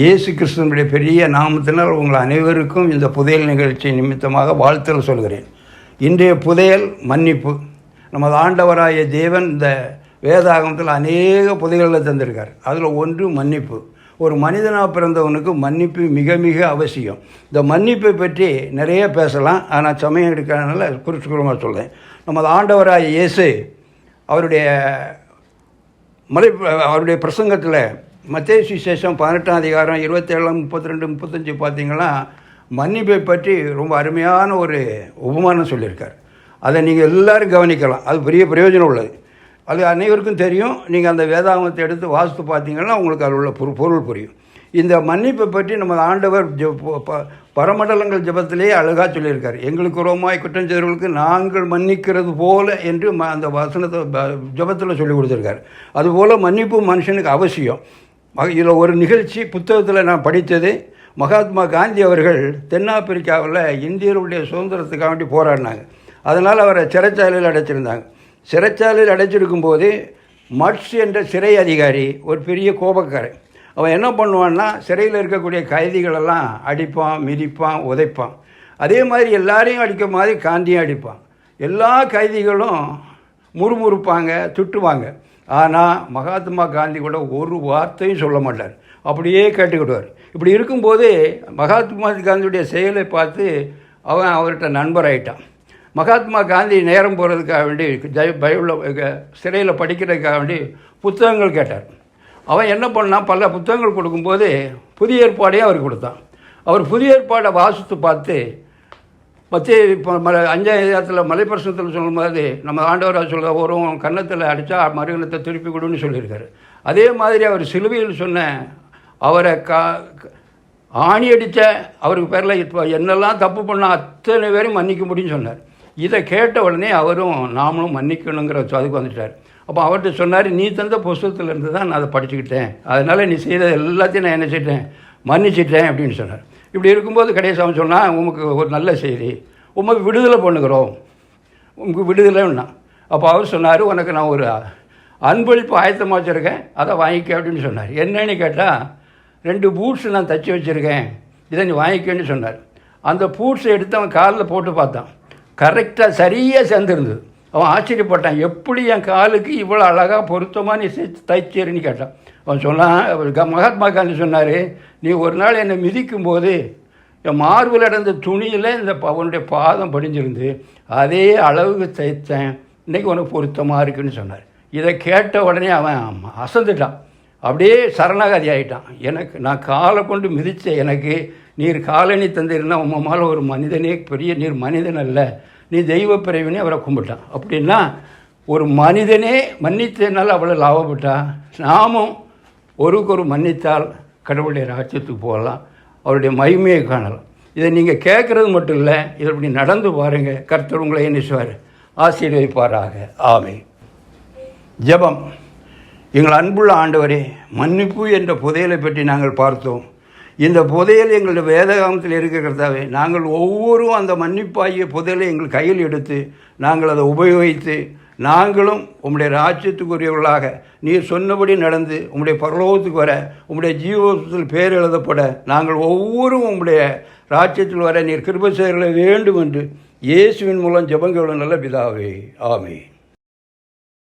இயேசு கிருஷ்ணனுடைய பெரிய நாமத்தினால் உங்கள் அனைவருக்கும் இந்த புதையல் நிகழ்ச்சி நிமித்தமாக வாழ்த்தல் சொல்கிறேன். இன்றைய புதையல் மன்னிப்பு. நமது ஆண்டவராய தேவன் இந்த வேதாகமத்தில் அநேக புதையல்களை தந்திருக்கார். அதில் ஒன்று மன்னிப்பு. ஒரு மனிதனாக பிறந்தவனுக்கு மன்னிப்பு மிக மிக அவசியம். இந்த மன்னிப்பை பற்றி நிறைய பேசலாம். ஆனால் சமயம் எடுக்கிறதுனால குறிச்சுக்குறமாக சொல்கிறேன். நமது ஆண்டவராய இயேசு அவருடைய மலை அவருடைய பிரசங்கத்தில் மத்திய சுசேஷம் பதினெட்டாம் அதிகாரம் இருபத்தேழாம் முப்பத்தி ரெண்டு முப்பத்தஞ்சு பார்த்தீங்கன்னா மன்னிப்பை பற்றி ரொம்ப அருமையான ஒரு உபமானம் சொல்லியிருக்கார். அதை நீங்கள் எல்லோரும் கவனிக்கலாம். அது பெரிய பிரயோஜனம் உள்ளது. அது அனைவருக்கும் தெரியும். நீங்கள் அந்த வேதாங்கத்தை எடுத்து வாசித்து பார்த்தீங்கன்னா உங்களுக்கு அதில் உள்ள பொரு பொருள் புரியும். இந்த மன்னிப்பை பற்றி நம்ம ஆண்டவர் ஜெ ப- பரமண்டலங்கள் ஜபத்திலேயே அழகாக சொல்லியிருக்கார். எங்களுக்கு ரோமாய் குற்றம் செய்தவர்களுக்கு நாங்கள் மன்னிக்கிறது போல என்று ம- அந்த வசனத்தை ஜபத்தில் சொல்லி கொடுத்துருக்காரு. அதுபோல் மன்னிப்பு மனுஷனுக்கு அவசியம். இதில் ஒரு நிகழ்ச்சி புத்தகத்தில் நான் படித்தது மகாத்மா காந்தி அவர்கள் தென்னாப்பிரிக்காவில் இந்தியர்களுடைய சுதந்திரத்துக்காக வேண்டி போராடினாங்க. அதனால் அவரை சிறைச்சாலையில் அடைச்சிருந்தாங்க. சிறைச்சாலையில் அடைச்சிருக்கும் போது மட்ஸ் என்ற சிறை அதிகாரி ஒரு பெரிய கோபக்காரன். அவன் என்ன பண்ணுவான்னா சிறையில் இருக்கக்கூடிய கைதிகளெல்லாம் அடிப்பான் மிதிப்பான் உதைப்பான். அதே மாதிரி எல்லாரையும் அடிக்க மாதிரி காந்தியும் அடிப்பான். எல்லா கைதிகளும் முறுமுறுப்பாங்க திட்டுவாங்க. ஆனால் மகாத்மா காந்தி கூட ஒரு வார்த்தையும் சொல்ல மாட்டார். அப்படியே கேட்டுக்கிடுவார். இப்படி இருக்கும்போது மகாத்மா காந்தியுடைய செயலை பார்த்து அவன் அவர்கிட்ட நண்பராயிட்டான் மகாத்மா காந்தி நேரம் போகிறதுக்காக வேண்டி ஜெய பைபிளில் சிறையில் படிக்கிறதுக்காக வேண்டி புத்தகங்கள் கேட்டார். அவன் என்ன பண்ணான்? பல புத்தகங்கள் கொடுக்கும்போது புதிய ஏற்பாடையும் அவர் கொடுத்தான். அவர் புதிய ஏற்பாடை வாசித்து பார்த்து மத்திய இப்போ மலை அஞ்சாயிரத்தில் மலைப்பிரசனத்தில் சொல்லும் போது நம்ம ஆண்டவராக சொல்ல ஒருவன் கன்னத்தில் அடித்தா மறுகணத்தை திருப்பி கொடுன்னு சொல்லியிருக்காரு. அதே மாதிரி அவர் சிலுவையில் சொன்ன அவரை கா ஆணி அடித்த அவருக்கு பேரில் இப்போ என்னெல்லாம் தப்பு பண்ண அத்தனை பேரும் மன்னிக்க முடியும்னு சொன்னார். இதை கேட்ட உடனே அவரும் நாமளும் மன்னிக்கணுங்கிற அதுக்கு வந்துட்டார். அப்போ அவர்கிட்ட சொன்னார் நீ தந்த புஸ்தகத்துலேருந்து தான் நான் அதை படிச்சுக்கிட்டேன். அதனால் நீ செய்த எல்லாத்தையும் நான் என்ன செய்தேன்? மன்னிச்சிட்டேன். அப்படின்னு சொன்னார். இப்படி இருக்கும்போது கடைசாமி சொன்னால் உமக்கு ஒரு நல்ல செய்தி. உமக்கு விடுதலை பண்ணுகிறோம். உங்களுக்கு விடுதலைன்னா. அப்போ அவர் சொன்னார் உனக்கு நான் ஒரு அன்பளிப்பு ஆயத்தமாக வச்சுருக்கேன். அதை வாங்கிக்க அப்படின்னு சொன்னார். என்னன்னு கேட்டால் ரெண்டு பூட்ஸ் நான் தச்சு வச்சுருக்கேன். இதை நீ வாங்கிக்கன்னு சொன்னார். அந்த பூட்ஸை எடுத்து அவன் காலில் போட்டு பார்த்தான். கரெக்டாக சரியாக சேர்ந்துருந்தது. அவன் ஆச்சரியப்பட்டான் எப்படி என் காலுக்கு இவ்வளோ அழகாக பொருத்தமாக நீ தைச்சேருன்னு கேட்டான். அவன் சொன்னான் க- மகாத்மா காந்தி சொன்னார் நீ ஒரு நாள் என்னை மிதிக்கும் போது என் மார்பில் அடைந்த துணியில் இந்த அவனுடைய பாதம் படிஞ்சிருந்து அதே அளவுக்கு தைத்தேன். இன்னைக்கு உனக்கு பொருத்தமாக இருக்குன்னு சொன்னார். இதை கேட்ட உடனே அவன் அசந்துட்டான். அப்படியே சரணாகதி ஆகிட்டான் எனக்கு நான் காலை கொண்டு மிதித்த எனக்கு நீர் காலனி தந்திருந்தால் உன் மேலே ஒரு மனிதனே பெரிய நீர் மனிதன் அல்ல. நீ தெய்வ பிறவினே அவரை கும்பிட்டான். அப்படின்னா ஒரு மனிதனே மன்னித்தனால் அவ்வளோ லாபப்பட்டா? நாமும் ஒருக்கு ஒரு மன்னித்தால் கடவுளுடைய ராஜ்யத்துக்கு போகலாம் அவருடைய மகிமையை காணலாம். இதை நீங்கள் கேட்குறது மட்டும் இல்லை இதை இப்படி நடந்து பாருங்கள் கர்த்தர் உங்களை என்ன ஆசீர்வதிப்பாராக. ஆமை ஜெபம். எங்கள் அன்புள்ள ஆண்டவரே மன்னிப்பு என்ற புதையலை பற்றி நாங்கள் பார்த்தோம். இந்த புதையல் எங்களுடைய வேதகாமத்தில் இருக்கிறதாவே நாங்கள் ஒவ்வொரும் அந்த மன்னிப்பாகிய புதையலை எங்கள் கையில் எடுத்து நாங்கள் அதை உபயோகித்து நாங்களும் உம்முடைய ராஜ்யத்துக்குரியவர்களாக நீர் சொன்னபடி நடந்து உம்முடைய பரலோகத்துக்கு வர உம்முடைய ஜீவத்தில் பேர் எழுதப்பட நாங்கள் ஒவ்வொரும் உம்முடைய ராஜ்யத்தில் வர நீர் கிருப செய்ய வேண்டும் என்று இயேசுவின் மூலம் ஜபங்களும் நல்ல பிதாவே. ஆமே